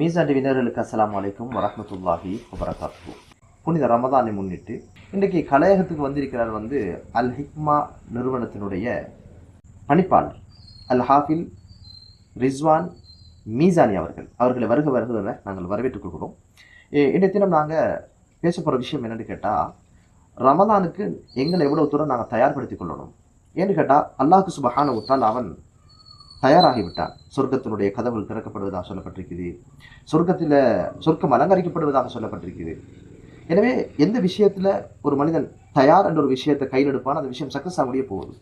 மீசா டிவினர்களுக்கு அஸ்ஸலாமு அலைக்கும் வரஹ்மத்துல்லாஹி வபரகாத்து புனித ரமதானை முன்னிட்டு இன்றைக்கு கலையகத்துக்கு வந்திருக்கிறார் வந்து அல் ஹிக்மா நிறுவனத்தினுடைய பணிப்பாளர் அல் ஹாஃபில் ரிஸ்வான் மீசானி அவர்கள். அவர்களை வருக வருகிறத நாங்கள் வரவேற்றுக் கொள்கிறோம். இன்றைய தினம் நாங்கள் பேச போகிற விஷயம் என்னென்னு கேட்டால் ரமதானுக்கு எங்களை எவ்வளோ தூரம் நாங்கள் தயார்படுத்திக் கொள்ளணும்? ஏன்னு கேட்டால் அல்லாஹுக்கு சுபஹான உத்தால் அவன் தயாராகிவிட்டார். சொர்க்கத்தினுடைய கதவுகள் திறக்கப்படுவதாக சொல்லப்பட்டிருக்குது சொர்க்கத்தில் சொர்க்கம் அலங்கரிக்கப்படுவதாக சொல்லப்பட்டிருக்குது எனவே எந்த விஷயத்தில் ஒரு மனிதன் தயார் என்ற ஒரு விஷயத்தை கையில் எடுப்பான் அந்த விஷயம் சக்ஸஸ் ஆக போகுது.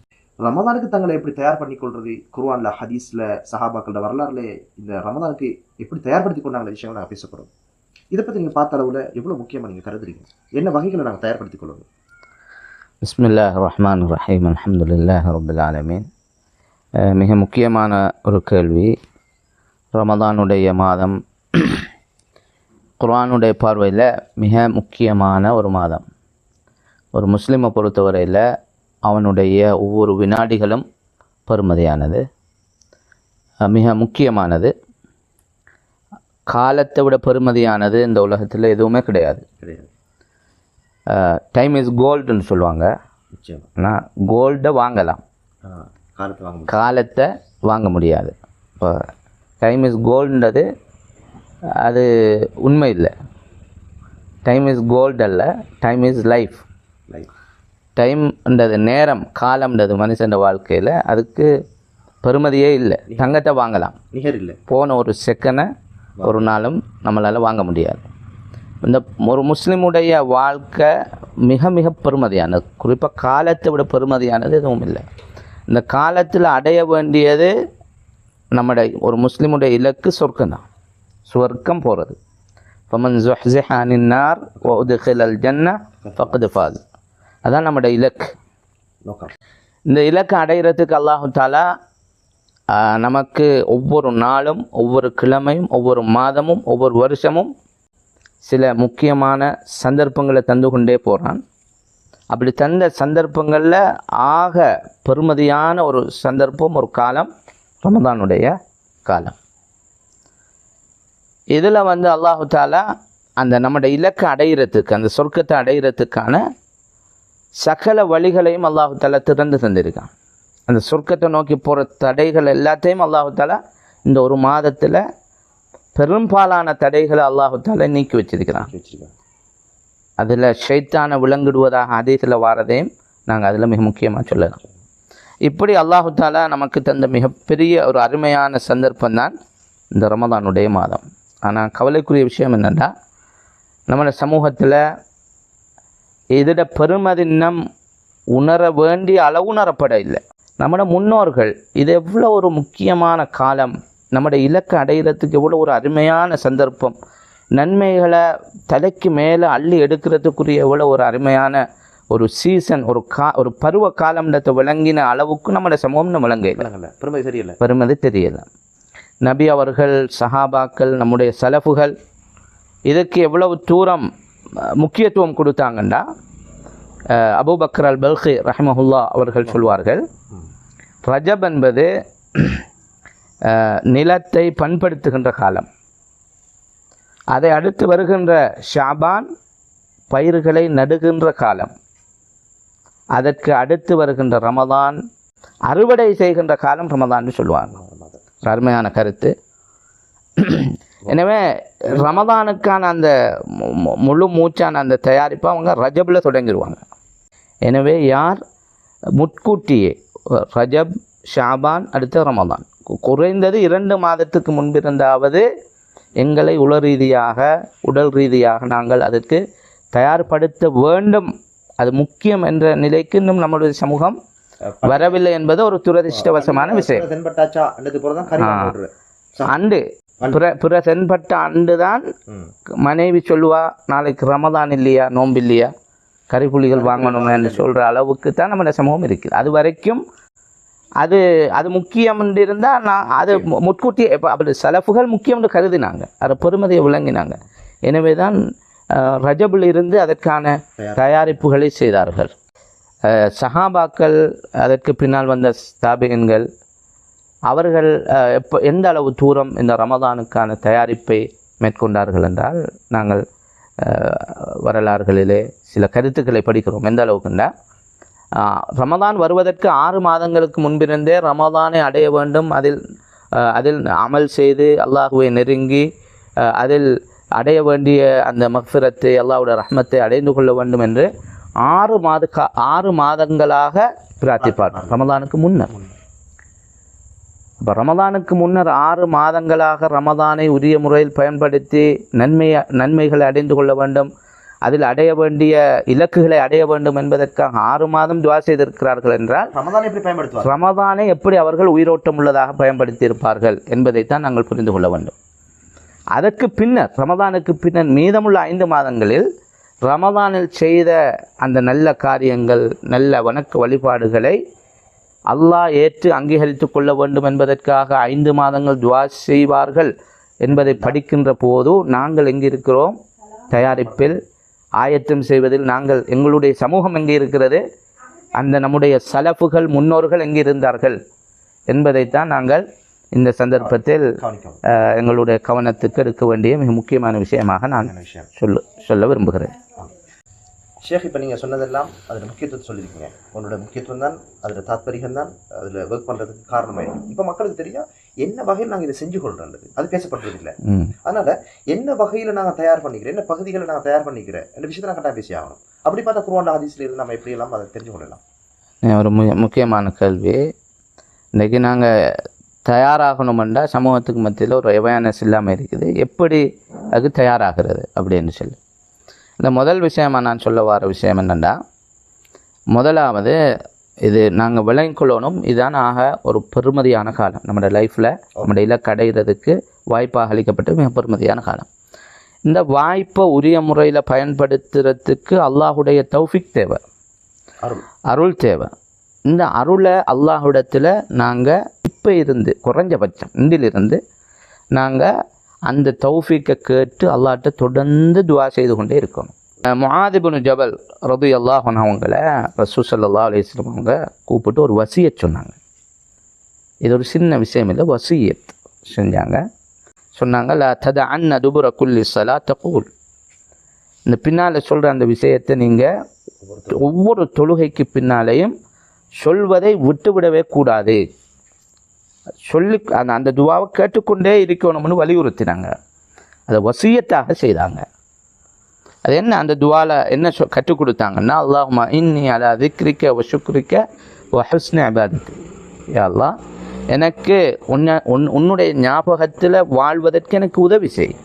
ரமதானுக்கு தங்களை எப்படி தயார் பண்ணிக்கொள்றது? குர்வான்ல ஹதீஸ்ல சஹாபாக்களோட வரலாறுல இந்த ரமதானுக்கு எப்படி தயார்படுத்தி கொண்டாங்கிற விஷயம் நாங்கள் பேசப்படுறோம் இதை பற்றி நீங்கள் பார்த்த அளவில் எவ்வளோ முக்கியமாக நீங்கள் கருதுறீங்க? என்ன வகைகளை நாங்கள் தயார்படுத்திக் கொள்ளணும்? பிஸ்மில்லாஹ் ரஹ்மான் ரஹீம். அலமதுல்லாஹ் ரபுல் ஆலமீன். மிக முக்கியமான ஒரு கேள்வி. ரமதானுடைய மாதம் குர்ஆனுடைய பார்வையில் மிக முக்கியமான ஒரு மாதம். ஒரு முஸ்லிமை பொறுத்தவரையில் அவனுடைய ஒவ்வொரு வினாடிகளும் பெறுமதியானது அஹ் மிக முக்கியமானது. காலத்தை விட பெறுமதியானது இந்த உலகத்தில் எதுவுமே கிடையாது. டைம் இஸ் கோல்டுன்னு சொல்லுவாங்க. ஆனால் கோல்டை வாங்கலாம். காலத்தை வாங்க காலத்தை வாங்க முடியாது. இப்போ டைம் இஸ் கோல்டுன்றது அது உண்மை இல்லை. டைம் இஸ் கோல்டு அல்ல டைம் இஸ் லைஃப் லைஃப் டைம்ன்றது நேரம் காலம்ன்றது மனுஷன் வாழ்க்கையில் அதுக்கு பெருமதியே இல்லை. தங்கத்தை வாங்கலாம். நிகர் இல்லை. போன ஒரு செகண்டை ஒரு நாளும் நம்மளால் வாங்க முடியாது. இந்த ஒரு முஸ்லிமுடைய வாழ்க்கை மிக மிக பெருமதியானது. குறிப்பாக காலத்தை விட பெருமதியானது எதுவும் இல்லை. இந்த காலத்தில் அடைய வேண்டியது நம்முடைய ஒரு முஸ்லீமுடைய இலக்கு சொர்க்கம் தான் சொர்க்கம் போகிறது ஃபமன் ஜுஹ்ஸிஹானின்னார் ஒதுகிலல் ஜன்னா ஃபக்து அதான் நம்முடைய இலக்கு. இந்த இலக்கு அடைகிறதுக்கு அல்லாஹு தாலா நமக்கு ஒவ்வொரு நாளும் ஒவ்வொரு கிழமையும் ஒவ்வொரு மாதமும் ஒவ்வொரு வருஷமும் சில முக்கியமான சந்தர்ப்பங்களை தந்து கொண்டே போகிறான் அப்படி தந்த சந்தர்ப்பங்களில் ஆக பெருமதியான ஒரு சந்தர்ப்பம் ஒரு காலம் ரமதானுடைய காலம். இதில் வந்து அல்லாஹு தாலா அந்த நம்முடைய இலக்கை அடையிறதுக்கு அந்த சொர்க்கத்தை அடையிறதுக்கான சகல வழிகளையும் அல்லாஹு தாலா திறந்து தந்திருக்கான். அந்த சொர்க்கத்தை நோக்கி போகிற தடைகள் எல்லாத்தையும் அல்லாஹு தாலா இந்த ஒரு மாதத்தில் பெரும்பாலான தடைகளை அல்லாஹு தாலா நீக்கி வச்சிருக்கிறான். வச்சிருக்கான் அதில் ஷைத்தானை விளங்கிடுவதாக அதீதில் வாரதையும் நாங்கள் அதில் மிக முக்கியமாக சொல்லலாம். இப்படி அல்லாஹு தாலா நமக்கு தந்த மிகப்பெரிய ஒரு அருமையான சந்தர்ப்பம் தான் இந்த ரமதானுடைய மாதம். ஆனால் கவலைக்குரிய விஷயம் என்னென்னா நம்மளோட சமூகத்தில் இதோட பெருமதினம் உணர வேண்டிய அளவு உணரப்பட இல்லை. நம்மளோட முன்னோர்கள் இது எவ்வளோ ஒரு முக்கியமான காலம் நம்முடைய இலக்கை அடைகிறதுக்கு எவ்வளோ ஒரு அருமையான சந்தர்ப்பம் நன்மைகளை தலைக்கு மேலே அள்ளி எடுக்கிறதுக்குரிய எவ்வளோ ஒரு அருமையான ஒரு சீசன் ஒரு கா ஒரு பருவ காலம்ன்றதை விளங்கின அளவுக்கு நம்மளோட சமூகம் விளங்கல விளங்கல. பெருமை சரியில்லை பெருமதி தெரியல. நபி அவர்கள் சஹாபாக்கள் நம்முடைய சலஃபுகள் இதுக்கு எவ்வளவு தூரம் முக்கியத்துவம் கொடுத்தாங்கன்னா அஹ், அபூபக்கர் அல் பல்கி ரஹ்மஹுல்லா அவர்கள் சொல்வார்கள் ரஜப் என்பது நிலத்தை பண்படுத்துகின்ற காலம். அதை அடுத்து வருகின்ற ஷாபான் பயிர்களை நடுகின்ற காலம். அதற்கு அடுத்து வருகின்ற ரமதான் அறுவடை செய்கின்ற காலம் ரமதான்னு சொல்லுவாங்க. அருமையான கருத்து. எனவே ரமதானுக்கான அந்த மு- முழு மூச்சான அந்த தயாரிப்பை அவங்க ரஜபில் தொடங்கிடுவாங்க. எனவே யார்? முட்கூட்டியே ரஜப் ஷாபான் அடுத்த ரமதான். குறைந்தது இரண்டு மாதத்துக்கு முன்பிருந்தாவது எங்களை உள ரீதியாக உடல் ரீதியாக நாங்கள் அதற்கு தயார்படுத்த வேண்டும். அது முக்கியம் என்ற நிலைக்கு இன்னும் நம்மளுடைய சமூகம் வரவில்லை என்பது ஒரு துரதிர்ஷ்டவசமான விஷயம். அண்டு பிற பிற தென்பட்ட அண்டு தான் மனைவி சொல்லுவா நாளைக்கு ரமதான் இல்லையா? நோன்பு இல்லையா? கறிப்புலிகள் வாங்கணும்னு சொல்கிற அளவுக்கு தான் நம்ம சமூகம் இருக்குது அது வரைக்கும் அது அது முக்கியம் இருந்தால் நான் அது முட்கூட்டி இப்போ அப்படி சலஃபுகள் முக்கியம்னு கருதினாங்க. அதை பெருமதியை விளங்கினாங்க. எனவே தான் ரஜபில் இருந்து அதற்கான தயாரிப்புகளை செய்தார்கள். சஹாபாக்கள் அதற்கு பின்னால் வந்த தாபிகன்கள் அவர்கள் எப்போ எந்த அளவு தூரம் இந்த ரமதானுக்கான தயாரிப்பை மேற்கொண்டார்கள் என்றால் நாங்கள் வரலாறுகளிலே சில கருத்துக்களை படிக்கிறோம். எந்த அளவுக்குண்டா? ரமதான் வருவதற்கு ஆறு மாதங்களுக்கு முன்பிருந்தே ரமதானை அடைய வேண்டும். அதில் அதில் அமல் செய்து அல்லாஹுவை நெருங்கி அதில் அடைய வேண்டிய அந்த மஃபிரத்தை அல்லாஹ்வுடைய ரஹ்மத்தை அடைந்து கொள்ள வேண்டும் என்று ஆறு மாத கா ஆறு மாதங்களாக பிரார்த்திப்பார். ரமதானுக்கு முன்னர். இப்போ ரமதானுக்கு முன்னர் ஆறு மாதங்களாக ரமதானை உரிய முறையில் பயன்படுத்தி நன்மை நன்மைகளை அடைந்து கொள்ள வேண்டும். அதில் அடைய வேண்டிய இலக்குகளை அடைய வேண்டும் என்பதற்காக ஆறு மாதம் துவா செய்திருக்கிறார்கள் என்றால் ரமதான் எப்படி பயன்படுத்துவார்? ரமதானை எப்படி அவர்கள் உயிரோட்டம் உள்ளதாக பயன்படுத்தி இருப்பார்கள் என்பதைத்தான் நாங்கள் புரிந்து கொள்ள வேண்டும். அதற்கு பின்னர் ரமதானுக்கு பின்னர் மீதமுள்ள ஐந்து மாதங்களில் ரமதானில் செய்த அந்த நல்ல காரியங்கள் நல்ல வணக்க வழிபாடுகளை அல்லாஹ் ஏற்று அங்கீகரித்து கொள்ள வேண்டும் என்பதற்காக ஐந்து மாதங்கள் துவா செய்வார்கள் என்பதை படிக்கின்ற போது நாங்கள் எங்கே இருக்கிறோம் தயாரிப்பில் ஆயத்தம் செய்வதில் நாங்கள் எங்களுடைய சமூகம் எங்கே இருக்கிறது? அந்த நம்முடைய சலஃபுகள் முன்னோர்கள் எங்கே இருந்தார்கள்? என்பதைத்தான் நாங்கள் இந்த சந்தர்ப்பத்தில் எங்களுடைய கவனத்துக்கு எடுக்க வேண்டிய மிக முக்கியமான விஷயமாக நான் சொல்ல சொல்ல விரும்புகிறேன். ஷேக் இப்போ நீங்கள் சொன்னதெல்லாம் அதில் முக்கியத்துவத்தை சொல்லியிருக்கீங்க. உன்னோட முக்கியத்துவம் தான் அதில் தாத்பரியம் தான் அதில் ஒர்க் பண்ணுறதுக்கு காரணமாயிருக்கு இப்போ மக்களுக்கு தெரியும் என்ன வகையில் நாங்கள் இதை செஞ்சு கொள்றது அது பேசப்படுறது இல்லை. ம். அதனால என்ன வகையில் நாங்கள் தயார் பண்ணிக்கிறோம் என்ன பகுதிகளை நாங்கள் தயார் பண்ணிக்கிறேன் இந்த விஷயத்தை நான் கட்டாயம் பேசி ஆகணும். அப்படி பார்த்தா குருவாண்ட ஹதீஸ்ல இருந்து நம்ம எப்படி எல்லாம் அதை தெரிஞ்சு கொள்ளலாம்? ஒரு மு முக்கியமான கேள்வி. இன்றைக்கி நாங்கள் தயாராகணுமெண்டா சமூகத்துக்கு மத்தியில் ஒரு அவேர்னஸ் இல்லாமல் இருக்குது. எப்படி அதுக்கு தயாராகிறது அப்படின்னு சொல்லி. இந்த முதல் விஷயமா நான் சொல்ல வர விஷயம் என்னென்னா முதலாவது இது நாங்கள் விளங்கிக்கொள்ளணும் இதுதான் ஆக ஒரு பெருமதியான காலம். நம்முடைய லைஃப்பில் நம்முடைய இலக்கு அடைகிறதுக்கு வாய்ப்பாக அளிக்கப்பட்ட மிக பெருமதியான காலம். இந்த வாய்ப்பை உரிய முறையில் பயன்படுத்துறதுக்கு அல்லாஹுடைய தௌஃபிக் தேவை. அருள். அருள் தேவை. இந்த அருளை அல்லாஹ்விடத்தில் நாங்கள் இப்போ இருந்து குறைஞ்சபட்சம் இந்திலிருந்து நாங்கள் அந்த தௌஃபீக்கை கேட்டு அல்லாட்ட தொடர்ந்து துவா செய்து கொண்டே இருக்கணும். முஆதிபுன் ஜபல் ரது அல்லாஹன் அவங்கள ரசூ சல்லா அலிஸ்லம் அவங்க கூப்பிட்டு ஒரு வசியத் சொன்னாங்க. இது ஒரு சின்ன விஷயம் இல்லை வசியத் செஞ்சாங்க. சொன்னாங்க லா தத அன்ன துபுர குல்லி சலா தகூல். இந்த பின்னால் சொல்கிற அந்த விஷயத்தை நீங்கள் ஒவ்வொரு தொழுகைக்கு பின்னாலேயும் சொல்வதை விட்டுவிடவே கூடாது. சொல்லி அந்த அந்த துவாவை கேட்டுக்கொண்டே இருக்கணும்னு வலியுறுத்தினாங்க. அதை வசியத்தாக செய்தாங்க. அது என்ன? அந்த துவாவில் என்ன சொ கற்றுக் கொடுத்தாங்கன்னா அல்லாஹுமா இன்னி அலா திக்ரிக்க வ சுக்ரிக்க அபாதிக்கு ஹுஸ்னி யா எனக்கு உன்னை உன் உன்னுடைய ஞாபகத்தில் வாழ்வதற்கு எனக்கு உதவி செய்.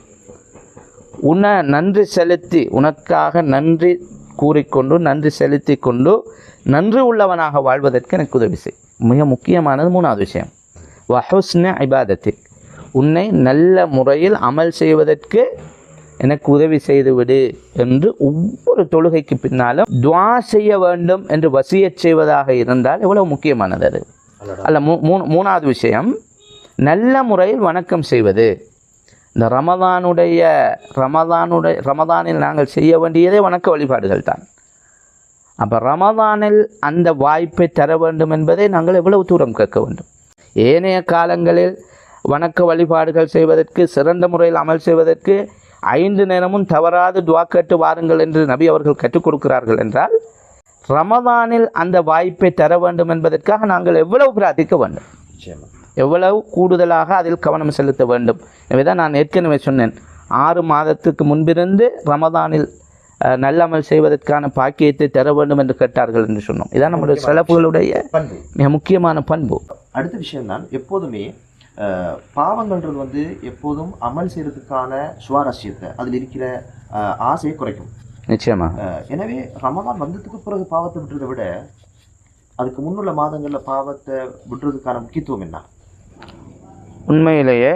உன்னை நன்றி செலுத்தி உனக்காக நன்றி கூறிக்கொண்டு நன்றி செலுத்தி கொண்டு நன்றி உள்ளவனாக வாழ்வதற்கு எனக்கு உதவி செய். மிக முக்கியமானது மூணாவது விஷயம். வஹுஸ்ன இபாதத்திக். உன்னை நல்ல முறையில் அமல் செய்வதற்கு எனக்கு உதவி செய்து விடு என்று ஒவ்வொரு தொழுகைக்கு பின்னாலும் துவா செய்ய வேண்டும் என்று வசியச் செய்வதாக இருந்தால் எவ்வளவு முக்கியமானது அது? அல்ல மூ மூணு மூணாவது விஷயம் நல்ல முறையில் வணக்கம் செய்வது. இந்த ரமதானுடைய ரமதானுடைய ரமதானில் நாங்கள் செய்ய வேண்டியதே வணக்க வழிபாடுகள் தான். அப்போ ரமதானில் அந்த வாய்ப்பை தர வேண்டும் என்பதை நாங்கள் எவ்வளவு தூரம் கேட்க வேண்டும்? ஏனைய காலங்களில் வணக்க வழிபாடுகள் செய்வதற்கு சிறந்த முறையில் அமல் செய்வதற்கு ஐந்து நேரமும் தவறாது துவா கேட்டு வாருங்கள் என்று நபி அவர்கள் கற்றுக் கொடுக்கிறார்கள் என்றால் ரமதானில் அந்த வாய்ப்பை தர வேண்டும் என்பதற்காக நாங்கள் எவ்வளவு பிரார்த்திக்க வேண்டும். எவ்வளவு கூடுதலாக அதில் கவனம் செலுத்த வேண்டும். எனவே தான் நான் ஏற்கனவே சொன்னேன் ஆறு மாதத்துக்கு முன்பிருந்து ரமதானில் நல்லமல் செய்வதற்கான பாக்கியத்தை தர வேண்டும் என்று கேட்டார்கள் என்று சொன்னோம். இதான் நம்முடைய பண்பு. மிக முக்கியமான பண்பு. அடுத்த விஷயம் தான் எப்போதுமே பாவங்கள்ன்றது வந்து எப்போதும் அமல் செய்யறதுக்கான சுவாரஸ்யத்தை அதில் இருக்கிற ஆசையை குறைக்கும். நிச்சயமாக அஹ், எனவே ரமதான் வந்ததுக்கு பிறகு பாவத்தை விட்டுறதை விட அதுக்கு முன்னுள்ள மாதங்களில் பாவத்தை விட்டுறதுக்கான முக்கியத்துவம் என்ன? உண்மையிலேயே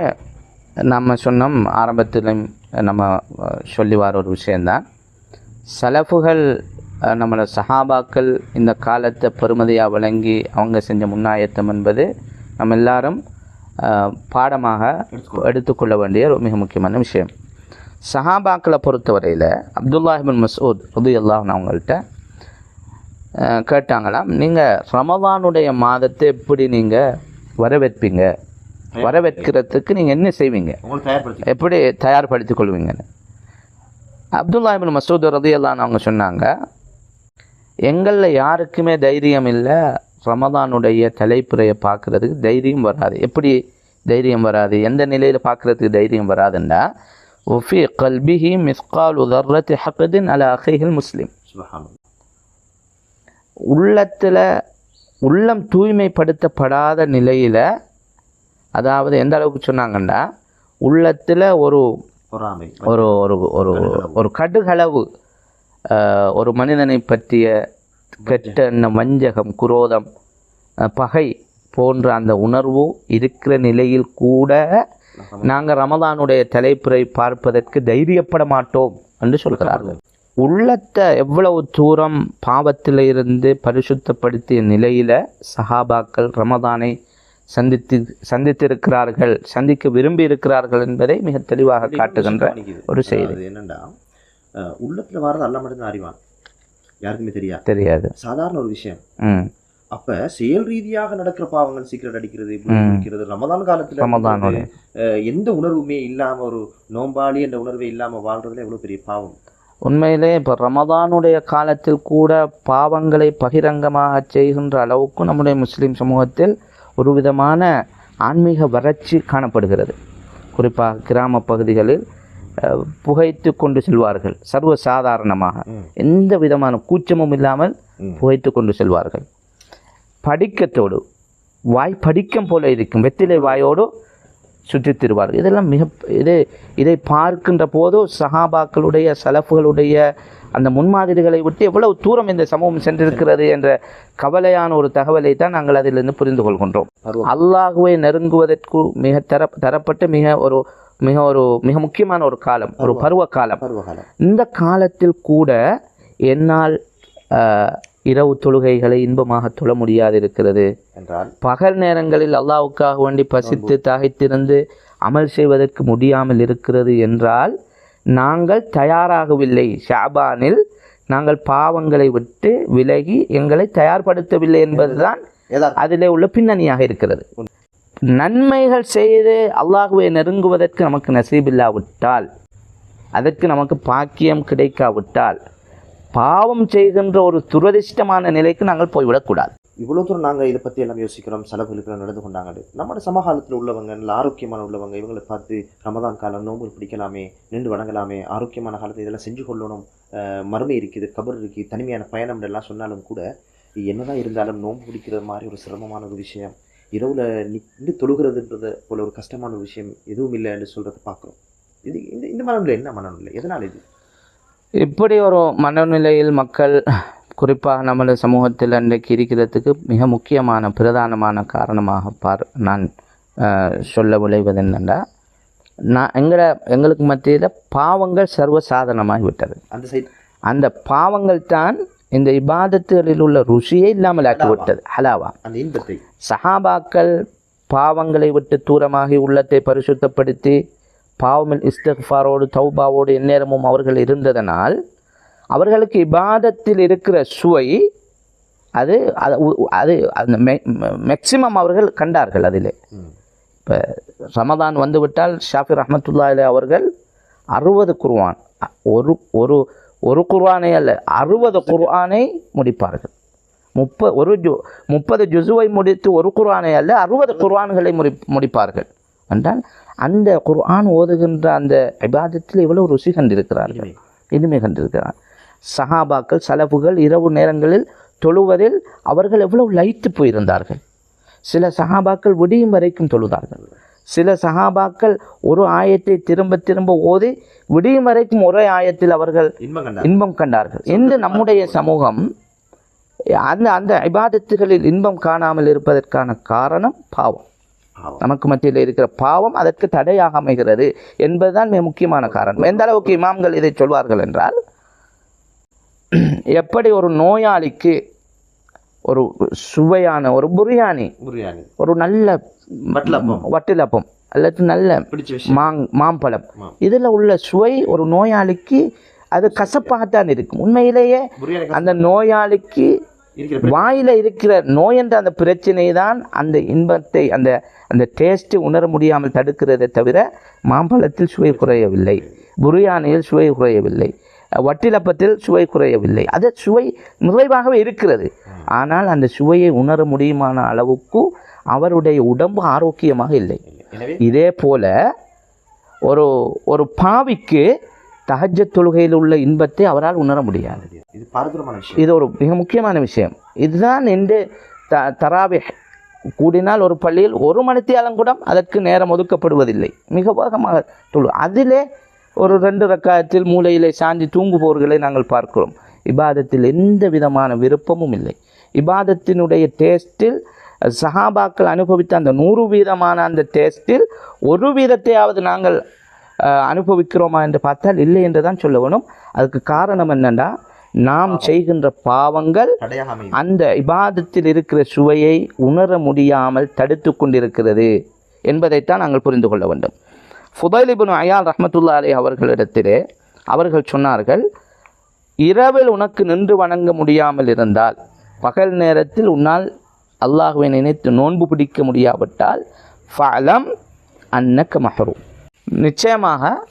நம்ம சொன்னோம் ஆரம்பத்தில் நம்ம சொல்லி வர ஒரு விஷயந்தான் சலஃபுகள் நம்மளோட சஹாபாக்கள் இந்த காலத்தை பெருமதியாக விளங்கி அவங்க செஞ்ச முன்னாயத்தம் என்பது நம்ம எல்லாரும் பாடமாக எடுத்துக்கொள்ள வேண்டிய ஒரு மிக முக்கியமான விஷயம். சஹாபாக்களை பொறுத்தவரையில் அப்துல்லாஹிபின் மசூத் ரது அல்லாஹ் அவங்கள்ட்ட கேட்டாங்களாம் நீங்கள் ரமதானுடைய மாதத்தை எப்படி நீங்கள் வரவேற்பீங்க? வரவேற்கிறதுக்கு நீங்கள் என்ன செய்வீங்க? எப்படி தயார்படுத்திக் கொள்வீங்கன்னு? அப்துல்லா இபின் மசூத் ரதியல்லான்னு அவங்க சொன்னாங்க எங்களில் யாருக்குமே தைரியம் இல்லை ரமதானுடைய தலைப்புறையை பார்க்குறதுக்கு தைரியம் வராது. எப்படி தைரியம் வராது? எந்த நிலையில் பார்க்குறதுக்கு தைரியம் வராதுன்னா ஒஃபி கல்பிஹி மிஸ்கால் உதர்ரத் ஹக்கதின் அல அகைகள் முஸ்லீம். உள்ளத்தில் உள்ளம் தூய்மைப்படுத்தப்படாத நிலையில் அதாவது எந்த அளவுக்கு சொன்னாங்கன்னா உள்ளத்தில் ஒரு பொறாமை ஒரு ஒரு ஒரு ஒரு கடுகளவு. ஒரு மனிதனை பற்றிய கெட்ட எண்ணம் வஞ்சகம் குரோதம் பகை போன்ற அந்த உணர்வு இருக்கிற நிலையில் கூட நாங்கள் ரமதானுடைய தலைப்புரை பார்ப்பதற்கு தைரியப்பட மாட்டோம் என்று சொல்கிறார்கள். உள்ளத்தை எவ்வளவு தூரம் பாவத்தில் இருந்து பரிசுத்தப்படுத்திய நிலையில சஹாபாக்கள் ரமதானை சந்தித்து சந்தித்திருக்கிறார்கள் சந்திக்க விரும்பி இருக்கிறார்கள் என்பதை மிக தெளிவாக காட்டுகின்ற. ஒரு செய்தி. அஹ், உள்ளத்துல வர்றது அல்ல மட்டும்தான் அறிவான். யாருக்குமே தெரியாது தெரியாது. சாதாரண ஒரு விஷயம். அப்ப செயல் ரீதியாக நடக்கிற பாவங்கள் சிகரெட் அடிக்கிறது குடிக்கிறது ரமதான் காலத்துல அஹ், எந்த உணர்வுமே இல்லாம ஒரு நோம்பாளி என்ற உணர்வே இல்லாம வாழ்றதுல எவ்வளவு பெரிய பாவம்? உண்மையிலே இப்போ ரமதானுடைய காலத்தில் கூட பாவங்களை பகிரங்கமாக செய்கின்ற அளவுக்கு நம்முடைய முஸ்லீம் சமூகத்தில் ஒரு விதமான ஆன்மீக வறட்சி காணப்படுகிறது குறிப்பாக கிராம பகுதிகளில் புகைத்து கொண்டு செல்வார்கள் சர்வ சாதாரணமாக. எந்த விதமான கூச்சமும் இல்லாமல். புகைத்து கொண்டு செல்வார்கள் படிக்கத்தோடு வாய் படிக்கம் போல இருக்கும் வெற்றிலை வாயோடு சுற்றித் திருவார்கள் இதெல்லாம் மிக இது இதை பார்க்கின்ற போது சஹாபாக்களுடைய சலஃபுகளுடைய அந்த முன்மாதிரிகளை விட்டு எவ்வளவு தூரம் இந்த சமூகம் சென்றிருக்கிறது என்ற கவலையான ஒரு தகவலை தான் நாங்கள் அதிலிருந்து புரிந்து கொள்கின்றோம். அல்லாஹுவை நெருங்குவதற்கு மிக தர தரப்பட்ட மிக ஒரு மிக ஒரு மிக முக்கியமான ஒரு காலம் ஒரு பருவ காலம் இந்த காலத்தில் கூட என்னால் இரவு தொழுகைகளை இன்பமாக தொழ முடியாது இருக்கிறது என்றால்? பகல் நேரங்களில் அல்லாஹ்வுக்காக வேண்டி பசித்து தாகித்திருந்து அமல் செய்வதற்கு முடியாமல் இருக்கிறது என்றால் நாங்கள் தயாராகவில்லை. ஷாபானில் நாங்கள் பாவங்களை விட்டு விலகி எங்களை தயார்படுத்தவில்லை என்பதுதான். அதிலே உள்ள பின்னணியாக இருக்கிறது. நன்மைகள் செய்து அல்லாஹுவை நெருங்குவதற்கு நமக்கு நசீபில்லாவிட்டால் அதற்கு நமக்கு பாக்கியம் கிடைக்காவிட்டால் பாவம் செய்கின்ற ஒரு துரதிர்ஷ்டமான நிலைக்கு நாங்கள் போய்விடக்கூடாது. இவ்வளோ தூரம் நாங்கள் இதை பற்றி எல்லாம் யோசிக்கிறோம் செலவுகளுக்கு நடந்து கொண்டாங்க நம்ம சமகாலத்தில் உள்ளவங்க நல்ல ஆரோக்கியமான உள்ளவங்க இவங்களை பார்த்து ரமதான் காலம் நோன்பு பிடிக்கலாமே நின்று வணங்கலாமே ஆரோக்கியமான காலத்தை இதெல்லாம் செஞ்சு கொள்ளணும் மறுமை இருக்குது கபர் இருக்குது தனிமையான பயணம் எல்லாம் சொன்னாலும் கூட இது என்னதான் இருந்தாலும் நோன்பு பிடிக்கிற மாதிரி ஒரு சிரமமான ஒரு விஷயம். இரவில் நின்று தொழுகிறதுன்றது போல ஒரு கஷ்டமான ஒரு விஷயம் எதுவும் இல்லைன்னு சொல்கிறத பார்க்குறோம். இது இந்த இந்த மனநிலை என்ன மனநிலை? எதனால் இது? இப்படி ஒரு மனநிலையில் மக்கள் குறிப்பாக நமது சமூகத்தில் அன்றைக்கு இருக்கிறதுக்கு மிக முக்கியமான பிரதானமான காரணமாக பார் நான் சொல்ல விளைவது என்னென்னா நான் எங்களை எங்களுக்கு மத்தியில் பாவங்கள் சர்வசாதாரணமாகி விட்டது. அந்த சைட். அந்த பாவங்கள் தான் இந்த இபாதத்துகளில் உள்ள ருசியை இல்லாமல் ஆக்கிவிட்டது ஹலாவா. சஹாபாக்கள் பாவங்களை விட்டு தூரமாகி உள்ளத்தை பரிசுத்தப்படுத்தி பாவமில் இஸ்திஃபாரோடு தௌபாவோடு எந்நேரமும் அவர்கள் இருந்ததனால் அவர்களுக்கு இபாதத்தில் இருக்கிற சுவை அது அது அந்த மேக்சிமம் அவர்கள் கண்டார்கள் அதிலே. இப்போ ரமதான் வந்துவிட்டால் ஷாஃபி ரஹமத்துல்லாஹி அவர்கள் அறுபது குர்ஆன் அ- ஒரு ஒரு ஒரு குர்ஆனை அல்ல அறுபது குர்ஆனை முடிப்பார்கள். முப்ப ஒரு ஜு முப்பது ஜுசுவை முடித்து ஒரு குர்ஆனை அல்ல அறுபது குர்ஆன்களை முடி முடிப்பார்கள். என்றால் அந்த குர்ஆன் ஓதுகின்ற அந்த இபாதத்தில் இவ்வளவு ருசி கண்டிருக்கிறார்கள். இனிமை கண்டிருக்கிறார். சஹாபாக்கள் சலபுகள் இரவு நேரங்களில் தொழுவதில் அவர்கள் எவ்வளவு லைத்து போயிருந்தார்கள். சில சஹாபாக்கள் விடியும் வரைக்கும் தொழுதார்கள். சில சஹாபாக்கள் ஒரு ஆயத்தை திரும்ப திரும்ப ஓதி விடியும் வரைக்கும் ஒரே ஆயத்தில் அவர்கள் இன்பம் கண்டா இன்பம் கண்டார்கள். இன்று நம்முடைய சமூகம் அந்த அந்த இபாதத்துகளில் இன்பம் காணாமல் இருப்பதற்கான காரணம் பாவம். பாவம். நமக்கு மத்தியில் இருக்கிற பாவம் அதற்கு தடையாக அமைகிறது என்பதுதான் மிக முக்கியமான காரணம். எந்த அளவுக்கு இமாம்கள் இதை சொல்வார்கள் என்றால் எப்படி ஒரு நோயாளிக்கு ஒரு சுவையான ஒரு பிரியாணி பிரியாணி. ஒரு நல்ல வட்டலப்பம். வட்டிலப்பம் அல்லது நல்ல மாங் மாம்பழம். இதில் உள்ள சுவை ஒரு நோயாளிக்கு அது கசப்பாகத்தான் இருக்கும். உண்மையிலேயே அந்த நோயாளிக்கு வாயில இருக்கிற நோய் என்ற அந்த பிரச்சனை தான் அந்த இன்பத்தை அந்த அந்த டேஸ்ட் உணர முடியாமல் தடுக்கிறதை தவிர மாம்பழத்தில் சுவை குறையவில்லை. புரியானியில் சுவை குறையவில்லை. வட்டிலப்பத்தில் சுவை குறையவில்லை. அது சுவை நிறைவாகவே இருக்கிறது. ஆனால் அந்த சுவையை உணர முடியுமான அளவுக்கு அவருடைய உடம்பு ஆரோக்கியமாக இல்லை. இதே போல ஒரு ஒரு பாவிக்கு தஹஜ்ஜ தொழுகையில் உள்ள இன்பத்தை அவரால் உணர முடியாது. இது இது ஒரு மிக முக்கியமான விஷயம். இதுதான் என்று த தராவி கூடினால் ஒரு பள்ளியில் ஒரு மணித்தியாலம் கூட அதற்கு நேரம் ஒதுக்கப்படுவதில்லை. மிக வேகமாக தொழு. அதிலே ஒரு ரெண்டு ரக்காயத்தில் மூலையிலே சாஞ்சி தூங்குபவர்களை நாங்கள் பார்க்கிறோம். இபாதத்தில் எந்த விதமான விருப்பமும் இல்லை. இபாதத்தினுடைய டேஸ்டில் சஹாபாக்கள் அனுபவித்த அந்த நூறு வீதமான அந்த டேஸ்டில் ஒரு வீதத்தையாவது நாங்கள் அனுபவிக்கிறோமா என்று பார்த்தால் இல்லை என்று தான் சொல்ல வேணும். அதுக்கு காரணம் என்னென்னா நாம் செய்கின்ற பாவங்கள் அந்த இபாதத்தில் இருக்கிற சுவையை உணர முடியாமல் தடுத்து கொண்டிருக்கிறது என்பதைத்தான் நாங்கள் புரிந்து கொள்ள வேண்டும். ஃபுதைல் அயால் ரஹ்மத்துல்லா அலி அவர்களிடத்திலே அவர்கள் சொன்னார்கள் இரவில் உனக்கு நின்று வணங்க முடியாமல் இருந்தால் பகல் நேரத்தில் உன்னால் அல்லாஹுவை நினைத்து நோன்பு பிடிக்க முடியாவிட்டால் ஃபலம் அன்னக்க மஹரும். நிச்சயமாக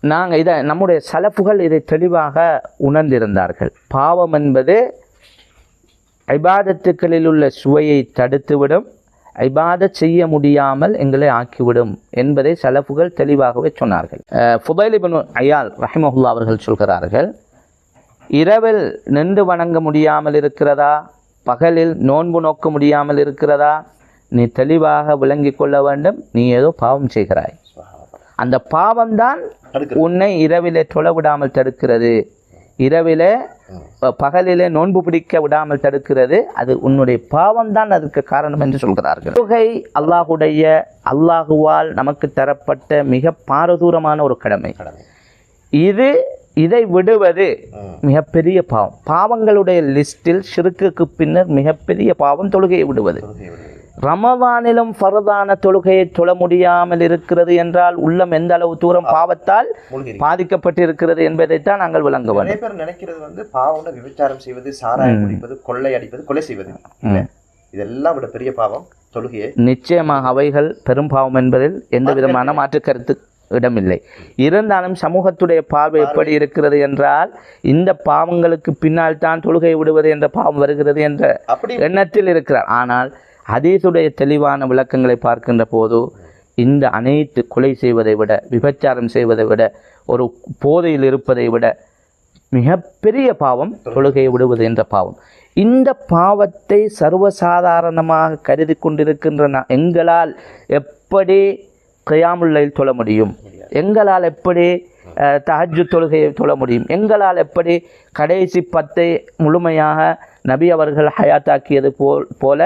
நாங்கள் இதை நம்முடைய சலப்புகள் இதை தெளிவாக உணர்ந்திருந்தார்கள். பாவம் என்பது ஐபாதத்துக்களில் உள்ள சுவையை தடுத்துவிடும். ஐபாதத் செய்ய முடியாமல் எங்களை ஆக்கிவிடும் என்பதை சலப்புகள் தெளிவாகவே சொன்னார்கள். இப்னு அயால் ரஹிமஹுல்லா அவர்கள் சொல்கிறார்கள் இரவில் நின்று வணங்க முடியாமல் இருக்கிறதா? பகலில் நோன்பு நோக்க முடியாமல் இருக்கிறதா? நீ தெளிவாக விளங்கிக் கொள்ள வேண்டும் நீ ஏதோ பாவம் செய்கிறாய். அந்த பாவம்தான். உன்னை இரவிலே தொழ விடாமல் தடுக்கிறது. இரவிலே பகலிலே நோன்பு பிடிக்க விடாமல் தடுக்கிறது அது உன்னுடைய பாவம்தான் அதற்கு காரணம் என்று சொல்கிறார்கள். தொகை அல்லாஹுடைய அல்லாஹுவால் நமக்கு தரப்பட்ட மிக பாரதூரமான ஒரு கடமை. இது இதை விடுவது. மிகப்பெரிய பாவம். பாவங்களுடைய லிஸ்டில் ஷிருக்குக்கு பின்னர் மிகப்பெரிய பாவம் தொழுகையை விடுவது. தொழுகை விடுவது. ரமதானிலும் ஃபரதான தொழுகையை தொழ முடியாமல் இருக்கிறது என்றால் உள்ளம் எந்த அளவு தூரம் பாவத்தால் பாதிக்கப்பட்டிருக்கிறது என்பதைத்தான் நாங்கள் விளங்க வேண்டும். நிறைய பேர் நினைக்கிறது வந்து பாவம்னா விபச்சாரம் செய்வது சாராயம் குடிப்பது கொள்ளை அடிப்பது கொலை செய்வது. இதெல்லாம் விட பெரிய பாவம் தொழுகையை. நிச்சயமாக அவைகள் பெரும் பாவம் என்பதில் எந்த விதமான மாற்று கருத்து இடமில்லை. இருந்தாலும் சமூகத்துடைய பார்வை எப்படி இருக்கிறது என்றால் இந்த பாவங்களுக்கு பின்னால் தான் தொழுகை விடுவது என்ற பாவம் வருகிறது என்ற எண்ணத்தில் இருக்கிறார். ஆனால் ஹதீஸுடைய தெளிவான விளக்கங்களை பார்க்கின்ற போது இந்த அனைத்து கொலை செய்வதை விட விபச்சாரம் செய்வதை விட ஒரு போதையில் இருப்பதை விட மிகப்பெரிய பாவம் தொழுகையை விடுவது என்ற பாவம். இந்த பாவத்தை சர்வசாதாரணமாக கருதி கொண்டிருக்கின்ற எங்களால் எப்படி கயாமுல்லையில் தொழ முடியும்? எங்களால் எப்படி தஹஜு தொழுகையை தொழ முடியும்? எங்களால் எப்படி கடைசி பத்தை முழுமையாக நபி அவர்கள் ஹயாத்தாக்கியது போல் போல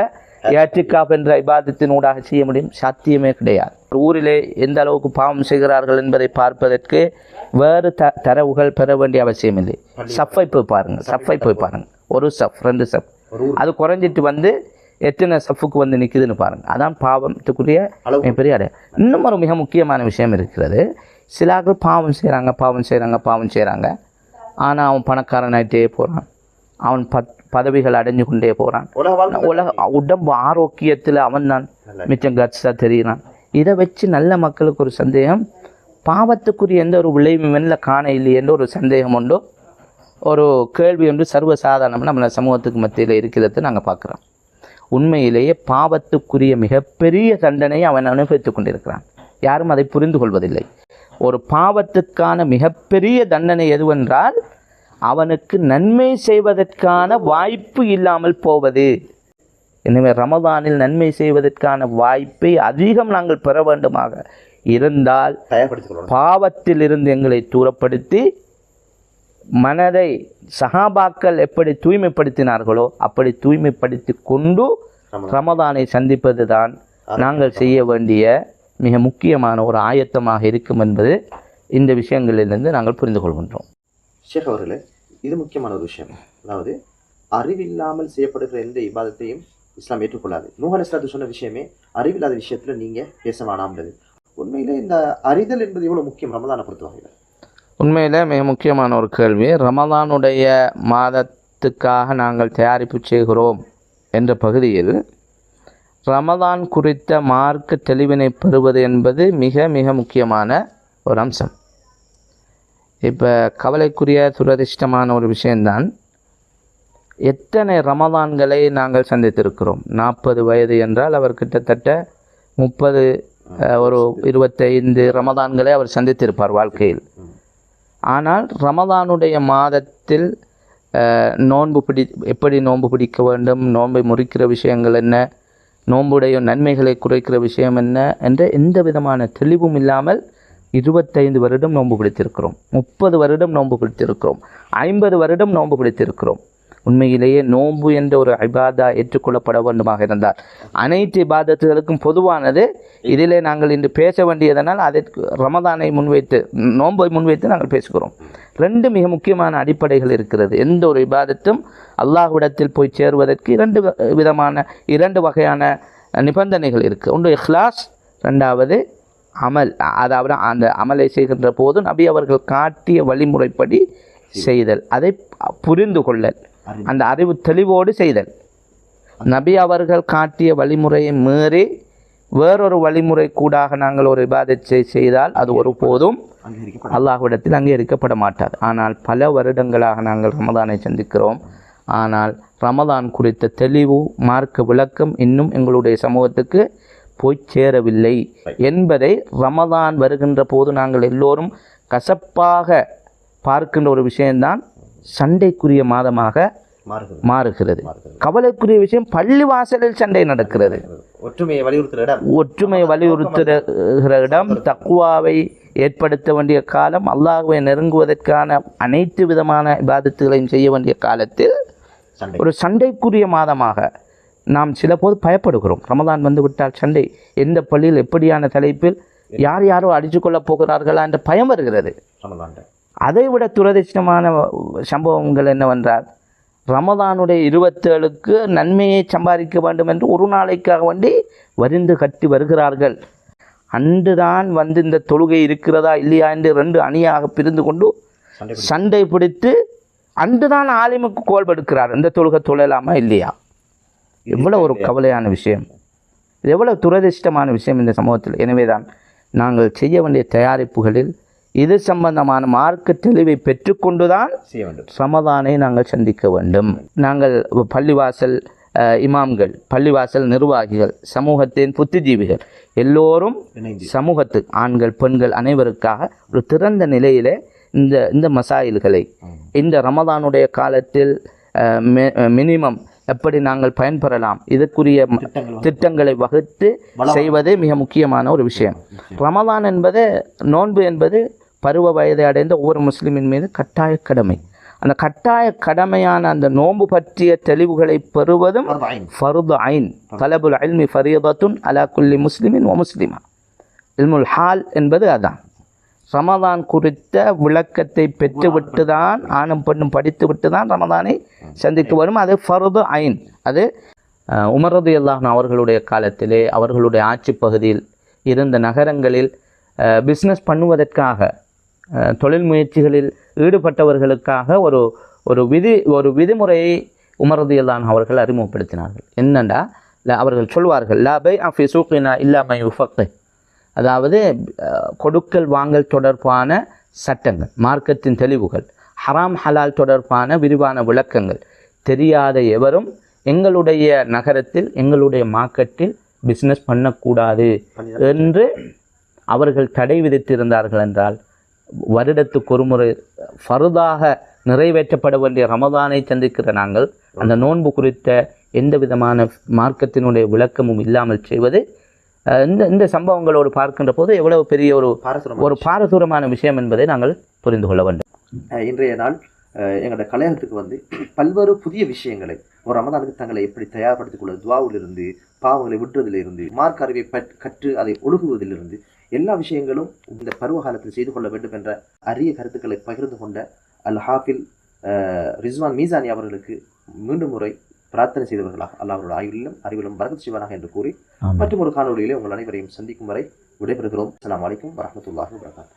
ஏற்றிக்காப் என்ற இபாதத்தினூடாக செய்ய முடியும். சாத்தியமே கிடையாது. ஊரிலே எந்த அளவுக்கு பாவம் செய்கிறார்கள் என்பதை பார்ப்பதற்கு வேறு த தரவுகள் பெற வேண்டிய அவசியமில்லை சஃப்பை போய் பாருங்க. சஃப்பை போய் பாருங்க. ஒரு சஃப் ரெண்டு சஃப். அது குறைஞ்சிட்டு வந்து எத்தனை சஃப்புக்கு வந்து நிற்குதுன்னு பாருங்க. அதான் பாவத்துக்குரிய அளவு. மிகப்பெரிய அடையாளம். இன்னும் ஒரு மிக முக்கியமான விஷயம் இருக்கிறது. சிலாக்கள் பாவம் செய்கிறாங்க பாவம் செய்கிறாங்க பாவம் செய்கிறாங்க ஆனால் அவன் பணக்காரனாயிட்டே போகிறான் அவன் பத் பதவிகள் அடைஞ்சு கொண்டே போகிறான் உலக உடம்பு ஆரோக்கியத்தில் அவன் தான் மிச்சம் கட்ஸாக தெரிகிறான் இதை வச்சு நல்ல மக்களுக்கு ஒரு சந்தேகம் பாவத்துக்குரிய எந்த ஒரு விளைவும் வெளில காண இல்லையென்ற ஒரு சந்தேகம் உண்டு. ஒரு கேள்வி ஒன்று சர்வசாதாரணமாக நம்ம சமூகத்துக்கு மத்தியில் இருக்கிறத நாங்கள் பார்க்குறோம். உண்மையிலேயே பாவத்துக்குரிய மிகப்பெரிய தண்டனையை அவன் அனுபவித்துக் கொண்டிருக்கிறான். யாரும் அதை புரிந்து கொள்வதில்லை. ஒரு பாவத்துக்கான மிகப்பெரிய தண்டனை எதுவென்றால் அவனுக்கு நன்மை செய்வதற்கான வாய்ப்பு இல்லாமல் போவது. எனவே ரமதானில் நன்மை செய்வதற்கான வாய்ப்பை அதிகம் நாங்கள் பெற வேண்டுமாக. இருந்தால் கொள்ளணும் பாவத்திலிருந்து எங்களை தூரப்படுத்தி மனதை சஹாபாக்கள் எப்படி தூய்மைப்படுத்தினார்களோ அப்படி தூய்மைப்படுத்தி கொண்டு ரமதானை. சந்திப்பது தான் நாங்கள் செய்ய வேண்டிய மிக முக்கியமான ஒரு ஆயத்தமாக இருக்கும் என்பது இந்த விஷயங்களிலிருந்து நாங்கள் புரிந்து கொள்கின்றோம். ஷேக் அவர்களே இது முக்கியமான ஒரு விஷயம். அதாவது அறிவில்லாமல் செய்யப்படுகிற எந்த இபாதத்தையும் இஸ்லாம் ஏற்றுக்கொள்ளாது. நூஹ் அலிஸ்லாத்து சொன்ன விஷயமே அறிவில்லாத விஷயத்தில் நீங்கள் பேச வேணாம்ன்றது. உண்மையிலே இந்த அறிதல் என்பது இவ்வளோ முக்கியம்? ரமதானை பொறுத்த வகையில் உண்மையில் மிக முக்கியமான ஒரு கேள்வி. ரமதானுடைய மாதத்துக்காக நாங்கள் தயாரிப்பு செய்கிறோம் என்ற பகுதியில் ரமதான் குறித்த மார்க்க தெளிவினை பெறுவது என்பது மிக மிக முக்கியமான ஒரு அம்சம். இப்போ கவலைக்குரிய துரதிர்ஷ்டமான ஒரு விஷயம்தான் எத்தனை ரமதான்களை நாங்கள் சந்தித்திருக்கிறோம்? நாற்பது வயது என்றால் அவர் கிட்டத்தட்ட முப்பது ஒரு இருபத்தைந்து ரமதான்களை அவர் சந்தித்திருப்பார் வாழ்க்கையில். ஆனால் ரமதானுடைய மாதத்தில் நோன்பு பிடி எப்படி நோன்பு பிடிக்க வேண்டும் நோன்பை முறிக்கிற விஷயங்கள் என்ன நோன்புடைய நன்மைகளை குறைக்கிற விஷயம் என்ன என்ற எந்த விதமான தெளிவும் இல்லாமல் இருபத்தைந்து வருடம் நோன்பு பிடித்திருக்கிறோம். முப்பது வருடம் நோன்பு பிடித்திருக்கிறோம். ஐம்பது வருடம் நோன்பு பிடித்திருக்கிறோம். உண்மையிலேயே நோன்பு என்ற ஒரு ஐபாதா ஏற்றுக்கொள்ளப்பட வேண்டுமாக இருந்தால் அனைத்து இபாதத்துகளுக்கும் பொதுவானது இதிலே நாங்கள் இன்று பேச வேண்டியதனால் அதற்கு ரமதானை முன்வைத்து நோன்பை முன்வைத்து நாங்கள் பேசுகிறோம். ரெண்டு மிக முக்கியமான அடிப்படைகள் இருக்கிறது. எந்த ஒரு இபாதத்தும் அல்லாஹ்விடத்தில் போய் சேருவதற்கு இரண்டு வ- விதமான இரண்டு வகையான நிபந்தனைகள் இருக்குது ஒன்று இஹ்லாஸ் ரெண்டாவது அமல் அதாவது அந்த அமலை செய்கின்ற போது நபி அவர்கள் காட்டிய வழிமுறைப்படி செய்தல். அதை புரிந்து கொள்ளல். அந்த அறிவு தெளிவோடு செய்தல். நபி அவர்கள் காட்டிய வழிமுறையை மீறி வேறொரு வழிமுறை கூடாக நாங்கள் ஒரு இபாதத்தை செய்தால் அது ஒருபோதும் அல்லாஹ்விடத்தில் அங்கீகரிக்கப்பட மாட்டாது ஆனால் பல வருடங்களாக நாங்கள் ரமதானை சந்திக்கிறோம். ஆனால் ரமதான் குறித்த தெளிவு மார்க்க விளக்கம் இன்னும் எங்களுடைய சமூகத்துக்கு போய் சேரவில்லை என்பதை ரமதான் வருகின்ற போது நாங்கள் எல்லோரும் கசப்பாக பார்க்கின்ற ஒரு விஷயம்தான் சண்டைக்குரிய மாதமாக மாறுகிறது. கவலைக்குரிய விஷயம் பள்ளி வாசலில் சண்டை நடக்கிறது. ஒற்றுமையை வலியுறுத்துற இடம். ஒற்றுமை வலியுறுத்துகிற இடம் தக்குவாவை ஏற்படுத்த வேண்டிய காலம் அல்லாஹ்வை நெருங்குவதற்கான அனைத்து விதமான இபாதத்துகளையும் செய்ய வேண்டிய காலத்தில் ஒரு சண்டைக்குரிய மாதமாக நாம் சில போது பயப்படுகிறோம். ரமதான் வந்து விட்டால் சண்டை எந்த பள்ளியில் எப்படியான தலைப்பில் யார் யாரோ அடித்து கொள்ளப் போகிறார்களா என்ற பயம் வருகிறது. ரமதான்ல அதைவிட துரதிர்ஷ்டமான சம்பவங்கள் என்னவென்றால் ரமதானுடைய இருபத்தேழுக்கு நன்மையை சம்பாதிக்க வேண்டும் என்று ஒரு நாளைக்காக வேண்டி வரிந்து கட்டி வருகிறார்கள். அன்றுதான் வந்து இந்த தொழுகை இருக்கிறதா இல்லையா என்று ரெண்டு அணியாக பிரிந்து கொண்டு சண்டை பிடி- சண்டை பிடித்து அன்றுதான் ஆலிமுக்கு கோல் படுக்கிறார் இந்த தொழுகை தொழலாமா இல்லையா? எவ்வளோ ஒரு கவலையான விஷயம். இது எவ்வளவு துரதிர்ஷ்டமான விஷயம் இந்த சமூகத்தில். எனவேதான் நாங்கள் செய்ய வேண்டிய தயாரிப்புகளில் இது சம்பந்தமான மார்க்க தெளிவை பெற்றுக்கொண்டுதான் செய்ய வேண்டும். ரமதானை நாங்கள் சந்திக்க வேண்டும். நாங்கள் பள்ளிவாசல் இமாம்கள் பள்ளிவாசல் நிர்வாகிகள் சமூகத்தின் புத்திஜீவிகள் எல்லோரும் சமூகத்து ஆண்கள் பெண்கள் அனைவருக்காக ஒரு திறந்த நிலையிலே இந்த இந்த மசாயில்களை இந்த ரமதானுடைய காலத்தில் மினிமம் எப்படி நாங்கள் பயன்பெறலாம்? இதற்குரிய திட்டங்கள் வகுத்து செய்வதே மிக முக்கியமான ஒரு விஷயம். ரமதான் என்பது நோன்பு என்பது பருவ வயதை அடைந்த ஒவ்வொரு முஸ்லிமின் மீது கட்டாய கடமை. அந்த கட்டாய கடமையான அந்த நோன்பு பற்றிய தெளிவுகளை பெறுவதும் ஃபர்து ஐன். தலபுல் அல்மி ஃபரியதத்துன் அலா குல்லி முஸ்லிமின் ஒ முஸ்லிமா. இல்முல் ஹால் என்பது அதான். ரமதான் குறித்த விளக்கத்தை பெற்றுவிட்டு தான் ஆணும் பெண்ணும் படித்துவிட்டு தான் ரமதானை சந்திக்க வரும். அது ஃபருது ஐன். அது அஹ், உமர் ரலியல்லாஹு அவர்களுடைய காலத்திலே அவர்களுடைய ஆட்சி பகுதியில் இருந்த நகரங்களில் பிஸ்னஸ் பண்ணுவதற்காக தொழில் முயற்சிகளில் ஈடுபட்டவர்களுக்காக ஒரு ஒரு விதி ஒரு விதிமுறையை உமர் ரலியல்லாஹு அவர்கள் அறிமுகப்படுத்தினார்கள். என்னண்டா? அவர்கள் சொல்வார்கள் லா பை அஃபி சூக்கினா இல்லாமை உஃபக்கு அதாவது கொடுக்கல் வாங்கல் தொடர்பான சட்டங்கள் மார்க்கத்தின் தெளிவுகள் ஹராம் ஹலால் தொடர்பான விரிவான விளக்கங்கள். தெரியாத எவரும் எங்களுடைய நகரத்தில் எங்களுடைய மார்க்கெட்டில் பிஸ்னஸ் பண்ணக்கூடாது என்று அவர்கள் தடை விதித்திருந்தார்கள் என்றால் வருடத்துக்கு ஒரு முறை ஃபருதாக நிறைவேற்றப்பட வேண்டிய ரமதானை சந்திக்கிற நாங்கள் அந்த நோன்பு குறித்த எந்த விதமான மார்க்கத்தினுடைய விளக்கமும் இல்லாமல் செய்வது இந்த இந்த சம்பவங்களோடு பார்க்கின்ற போது எவ்வளவு பெரிய ஒரு பாரசுரம் ஒரு பாரதூரமான விஷயம் என்பதை நாங்கள் புரிந்து கொள்ள வேண்டும். இன்றைய நாள் எங்களோட கலையகத்துக்கு வந்து பல்வேறு புதிய விஷயங்களை ஒரு ரமதானுக்கு தங்களை எப்படி தயார்படுத்திக் கொள்ள துவாவிலிருந்து பாவங்களை விட்டுறதிலிருந்து மார்க் அறிவை கற்று அதை ஒழுகுவதிலிருந்து எல்லா விஷயங்களும் இந்த பருவ காலத்தில் செய்து கொள்ள வேண்டும் என்ற அரிய கருத்துக்களை பகிர்ந்து கொண்ட அல் ஹாஃபில் ரிஸ்வான் மீசானி அவர்களுக்கு மீண்டும் முறை பிரார்த்தனை செய்தவர்களாக அல்லாஹ் அவரோட ஆய்விலும் அறிவிலும் பரகத் செய்வானாக என்று கூறி மற்றும் ஒரு காணொலியிலே உங்கள் அனைவரையும் சந்திக்கும் வரை விடைபெறுகிறோம். அஸ்ஸலாமு அலைக்கும் வரஹ்மத்துல்லாஹி வபரகாத்துஹு